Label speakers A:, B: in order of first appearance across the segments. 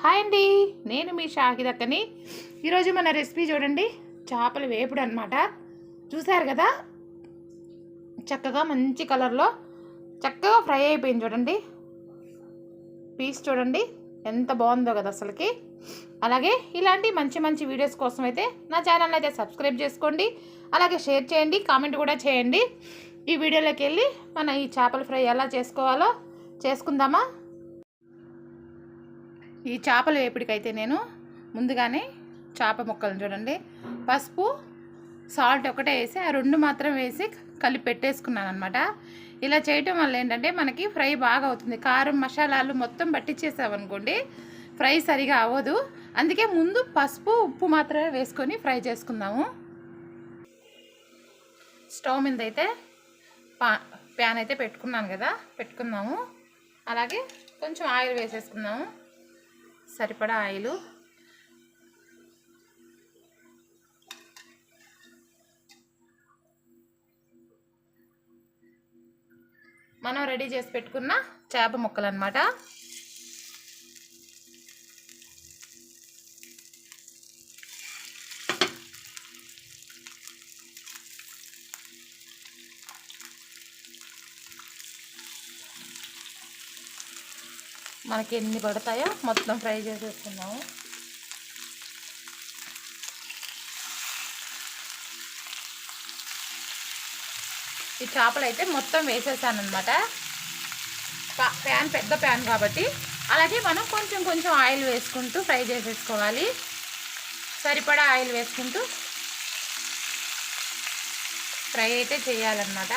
A: Hi అండి. నేను మీ షాహిదక్కని ఈరోజు మన రెసిపీ చూడండి. చేపల వేపుడు అనమాట చూసారు కదా? చక్కగా మంచి కలర్లో చక్కగా ఫ్రై అయిపోయింది చూడండి. పీస్ చూడండి. ఎంత బాగుందో కదా అసలుకి. అలాగే ఇలాంటి మంచి మంచి వీడియోస్ కోసం అయితే నా ఛానల్ అయితే సబ్స్క్రైబ్ చేసుకోండి. అలాగే షేర్ చేయండి కామెంట్ కూడా చేయండి. ఈ వీడియోలోకి వెళ్ళి మన ఈ చేపల ఫ్రై ఎలా చేసుకోవాలో చేసుకుందామా? ఈ చేపల వేపుడికైతే నేను ముందుగానే చేప ముక్కలను చూడండి. పసుపు సాల్ట్ ఒకటే వేసి ఆ రెండు మాత్రం వేసి కలిపి పెట్టేసుకున్నాను అనమాట ఇలా చేయటం వల్ల ఏంటంటే మనకి ఫ్రై బాగా అవుతుంది. కారం మసాలాలు మొత్తం పట్టించేసామనుకోండి ఫ్రై సరిగా అవ్వదు. అందుకే ముందు పసుపు ఉప్పు మాత్రమే వేసుకొని ఫ్రై చేసుకుందాము. స్టవ్ మీద అయితే పా ప్యాన్ అయితే పెట్టుకున్నాను కదా పెట్టుకుందాము. అలాగే కొంచెం ఆయిల్ వేసేసుకుందాము. సరిపడా ఆయిల్. మనం రెడీ చేసి పెట్టుకున్న చేప ముక్కలు అనమాట మనకి ఎన్ని పడతాయో మొత్తం ఫ్రై చేసేసుకున్నాము ఈ చేపలు అయితే మొత్తం వేసేసాను అనమాట ప్యాన్ పెద్ద ప్యాన్ కాబట్టి. అలాగే మనం కొంచెం కొంచెం ఆయిల్ వేసుకుంటూ ఫ్రై చేసేసుకోవాలి. సరిపడా ఆయిల్ వేసుకుంటూ ఫ్రై అయితే చేయాలన్నమాట.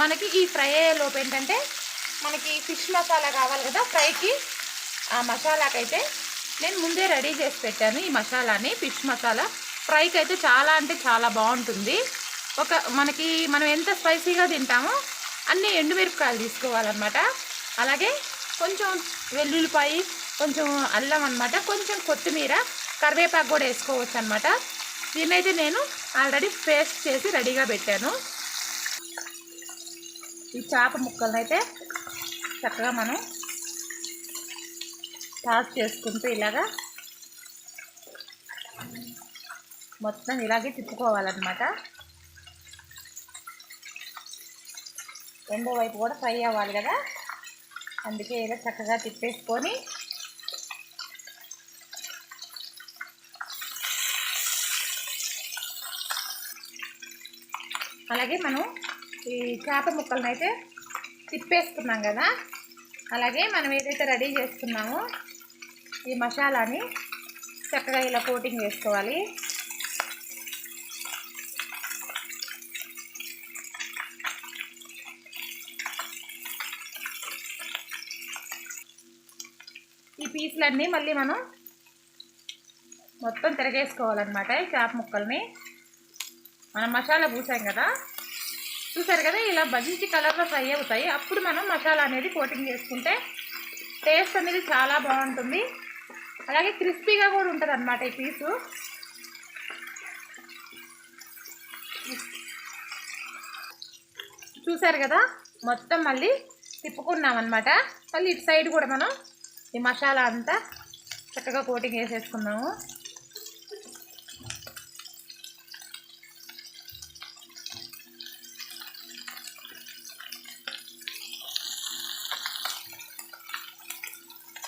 A: మనకి ఈ ఫ్రై అయ్యేలోపు ఏంటంటే మనకి ఫిష్ మసాలా కావాలి కదా ఫ్రైకి ఆ మసాలాకైతే నేను ముందే రెడీ చేసి పెట్టాను ఈ మసాలాని ఫిష్ మసాలా. ఫ్రైకి అయితే చాలా అంటే చాలా బాగుంటుంది. ఒక మనకి మనం ఎంత స్పైసీగా తింటామో అన్ని ఎండుమిరపకాయలు తీసుకోవాలన్నమాట. అలాగే కొంచెం వెల్లుల్లిపాయి కొంచెం అల్లం అనమాట కొంచెం కొత్తిమీర కరివేపాకు కూడా వేసుకోవచ్చు అనమాట దీన్నైతే నేను ఆల్రెడీ పేస్ట్ చేసి రెడీగా పెట్టాను. ఈ చేప ముక్కలను అయితే చక్కగా మనం టాస్ చేసుకుంటూ ఇలాగా మొత్తం ఇలాగే తిప్పుకోవాలన్నమాట. రెండో వైపు కూడా ఫ్రై అవ్వాలి కదా. అందుకే ఇలా చక్కగా తిప్పేసుకొని అలాగే మనం ఈ చేప ముక్కలను అయితే తిప్పేసుకున్నాం కదా. అలాగే మనం ఏదైతే రెడీ చేసుకున్నామో ఈ మసాలాని చక్కగా ఇలా కోటింగ్ చేసుకోవాలి. ఈ పీసులన్నీ మళ్ళీ మనం మొత్తం తిరగేసుకోవాలన్నమాట ఈ చేప ముక్కల్ని. మనం మసాలా పూసాం కదా. చూసారు కదా ఇలా భజించి కలర్లో ఫ్రై అవుతాయి. అప్పుడు మనం మసాలా అనేది కోటింగ్ చేసుకుంటే టేస్ట్ అనేది చాలా బాగుంటుంది. అలాగే క్రిస్పీగా కూడా ఉంటుంది అనమాట ఈ పీసు. చూసారు కదా మొత్తం మళ్ళీ తిప్పుకున్నాం అనమాట మళ్ళీ ఇటు సైడ్ కూడా మనం ఈ మసాలా అంతా చక్కగా కోటింగ్ వేసేసుకున్నాము.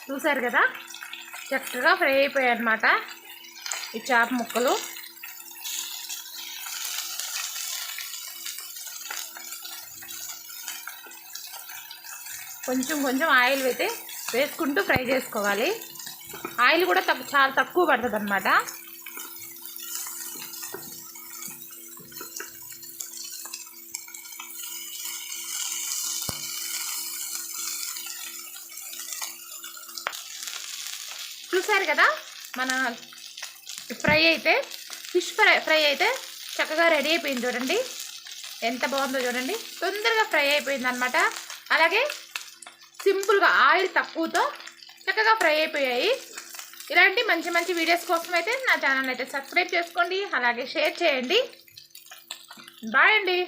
A: చూసారు కదా? చక్కగా ఫ్రై అయిపోయాయి అనమాట ఈ చేప ముక్కలు. కొంచెం కొంచెం ఆయిల్ అయితే వేసుకుంటూ ఫ్రై చేసుకోవాలి. ఆయిల్ కూడా తక్కు చాలా తక్కువ పడుతుంది అనమాట చూసారు కదా? మన ఫ్రై అయితే ఫిష్ ఫ్రై ఫ్రై అయితే చక్కగా రెడీ అయిపోయింది చూడండి. ఎంత బాగుందో చూడండి. తొందరగా ఫ్రై అయిపోయింది అనమాట అలాగే సింపుల్గా ఆయిల్ తక్కువతో చక్కగా ఫ్రై అయిపోయాయి. ఇలాంటి మంచి మంచి వీడియోస్ కోసం అయితే నా ఛానల్ అయితే సబ్స్క్రైబ్ చేసుకోండి అలాగే షేర్ చేయండి. బాయ్ అండి.